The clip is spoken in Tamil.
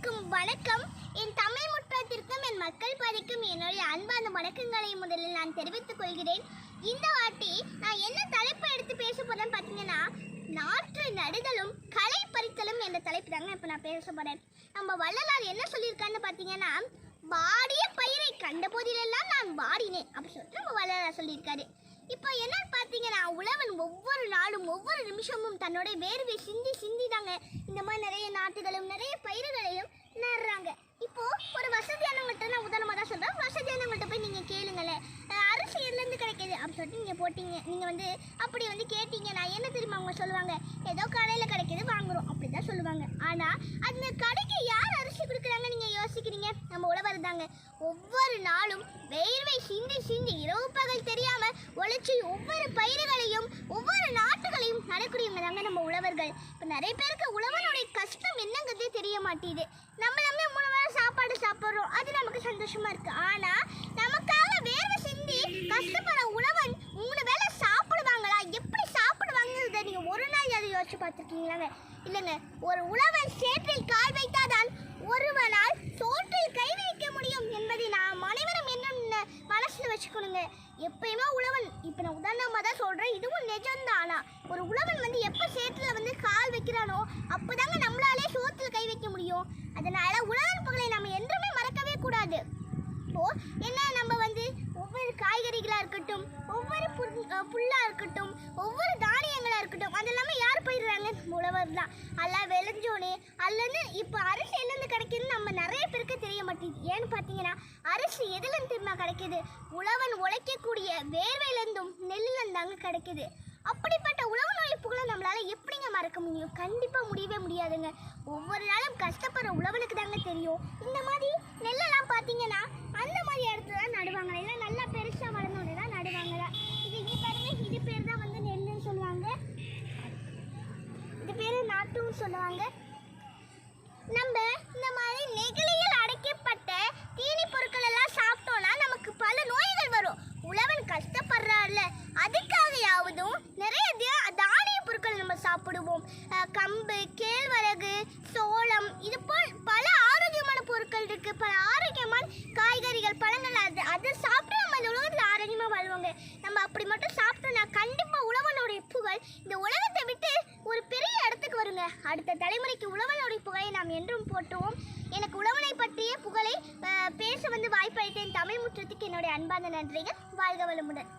அனைவருக்கும் வணக்கம். என் தமிழ் முற்றத்திற்கும் என் மக்கள் பதிக்கும் என்னுடைய அன்பான வணக்கங்களை முதலில் நான் தெரிவித்துக் கொள்கிறேன். இந்த வாட்டி நான் என்ன தலைப்பு எடுத்து பேச போறேன்னு பார்த்தீங்கன்னா நாற்று நடுதலும் களை பறித்தலும் என்ற தலைப்பு தாங்க இப்போ நான் பேச போறேன். நம்ம வள்ளலார் என்ன சொல்லியிருக்கான்னு பார்த்தீங்கன்னா வாடிய பயிரை கண்ட போதிலெல்லாம் நான் வாடினேன் அப்படி சொல்லிட்டு நம்ம வள்ளலார் சொல்லியிருக்காரு. இப்போ என்ன பார்த்தீங்கன்னா உழவன் ஒவ்வொரு நாளும் ஒவ்வொரு நிமிஷமும் தன்னோட வேர்வை சிந்தி சிந்தி தாங்க இந்த மாதிரி நிறைய நாட்டுகளும் நிறைய பயிர்களையும் நடுறாங்க. இப்போ ஒரு வசதியானவங்கள்ட்ட நான் உதாரணமாக தான் சொல்கிறேன் வசதியானவங்கள்ட்ட போய் நீங்கள் கேளுங்களேன். அரிசி எதுலேருந்து கிடைக்கிது? அப்படின்னு சொல்லிட்டு நீங்கள் போட்டிங்க. நீங்கள் வந்து அப்படி வந்து கேட்டீங்க. நான் என்ன தெரியுமா அவங்க சொல்லுவாங்க? ஏதோ கடையில் கிடைக்கிது வாங்குறோம். அப்படி தான் சொல்லுவாங்க. ஆனால் அந்த கடைக்கு யார் அரிசி கொடுக்குறாங்க நீங்கள் யோசிக்கிறீங்க? நம்ம உழவர் தாங்க. ஒவ்வொரு நாளும் வேர்வை சிந்தி சிந்தி இரவு பகல் தெரியாமல் உழைச்சி ஒவ்வொரு பயிர்களையும் ஒவ்வொரு நாட்டுகளையும் நடக்கூடியவங்க தாங்க நம்ம உழவர்கள். இப்போ நிறைய பேருக்கு உழவனுடைய கஷ்டம் என்னங்கிறதே தெரிய மாட்டேங்குது. நம்ம நம்ம மூணு வேளை சாப்பாடு சாப்பிட்றோம். அது நமக்கு சந்தோஷமாக இருக்குது ஆனால் நமக்காக வேர்வை சிந்தி கஷ்டப்படுற உழவன் மூணு வேளை சாப்பிடுவாங்களா? எப்படி சாப்பிடுவாங்கிறத நீங்கள் ஒரு நாள் அதை யோசிச்சு பார்த்துருக்கீங்களாங்க? இல்லைங்க ஒரு உழவன் சேற்றில் கால் வைத்தாதான் ஒருவனால் சோற்றில் கை வைக்க முடியும் என்பதை நாம் அனைவரும் என்ன மனசுல வச்சுக்கணுங்க எப்பயுமே உழவன். இப்போ நான் உதாரணமாக தான் சொல்கிறேன் இதுவும் நிஜம்தானா? ஒரு உழவன் வந்து எப்போ சேத்துல வந்து கால் வைக்கிறானோ அப்போதாங்க நம்மளாலே சோத்தில் கை வைக்க முடியும். அதனால் உழவன் பகலை நம்ம என்றுமே மறக்கவே கூடாது. இப்போது என்ன நம்ம வந்து ஒவ்வொரு காய்கறிகளாக இருக்கட்டும் ஒவ்வொரு புல்லாக இருக்கட்டும் ஒவ்வொரு தானியங்களாக இருக்கட்டும் அதெல்லாமே யார் போயிடுறாங்க உழவர் தான். எல்லாம் விளைஞ்சோனே அல்லது இப்போ அரிசி எல்லாம் கிடைக்குதுன்னு நம்ம நிறைய பேருக்கு தெரிய மாட்டேங்குது. ஏன்னு பார்த்தீங்கன்னா அரிசி எதுலேருந்து தெரியுமா? கிடைக்குது. உழவன் உழைக்கக்கூடிய வேர்வையிலேருந்தும் நெல்லுலேருந்து கிடைக்குது. அப்படிப்பட்ட உழவு நுழைப்புகளை நம்மளால எப்படிங்க மறக்க முடியும்? கண்டிப்பாக முடியவே முடியாதுங்க. ஒவ்வொரு நாளும் கஷ்டப்படுற உழவனுக்கு தாங்க தெரியும். இந்த மாதிரி நெல்லெல்லாம் பார்த்தீங்கன்னா அந்த மாதிரி இடத்துல தான் நடுவாங்க. இல்லை நல்லா பெருசாக வளர்ந்தோடனே தான் நடுவாங்க. இது இங்கே பாருங்க இது பேர் தான் வந்து நெல்லுன்னு சொல்லுவாங்க. இது பேர் நாட்டுன்னு சொல்லுவாங்க. நம்ம இந்த மாதிரி நெகிழியில் அடைக்கப்பட்ட தீனி பொருட்கள் எல்லாம் சாப்பிட்டோம்னா நமக்கு பல நோய்கள் வரும் உழவன் கஷ்டப்படுறாருல அதுக்காகயாவதும் நிறைய தா- தானிய பொருட்கள் நம்ம சாப்பிடுவோம். கம்பு கேழ்வரகு சோளம் இது போல் பல ஆரோக்கியமான பொருட்கள் இருக்கு. பல ஆரோக்கியமான காய்கறிகள் பழங்கள் அது அதை சாப்பிட்டு நம்ம இந்த உலகத்தில் ஆரோக்கியமாக வாழ்வோங்க. நம்ம அப்படி மட்டும் சாப்பிட்டோம்னா கண்டிப்பாக உழவனுடைய புகழ் இந்த உலகத்தை விட்டு ஒரு பெரிய இடத்துக்கு வருங்க. அடுத்த தலைமுறைக்கு உழவனுடைய புகழை நாம் என்றும் போட்டுவோம் எனக்கு உழவனை பற்றிய புகழை பேச வந்து வாய்ப்பளித்தேன் தமிழ் முற்றத்துக்கு என்னுடைய அன்பான நன்றிகள். வாழ்க வளமுடன்.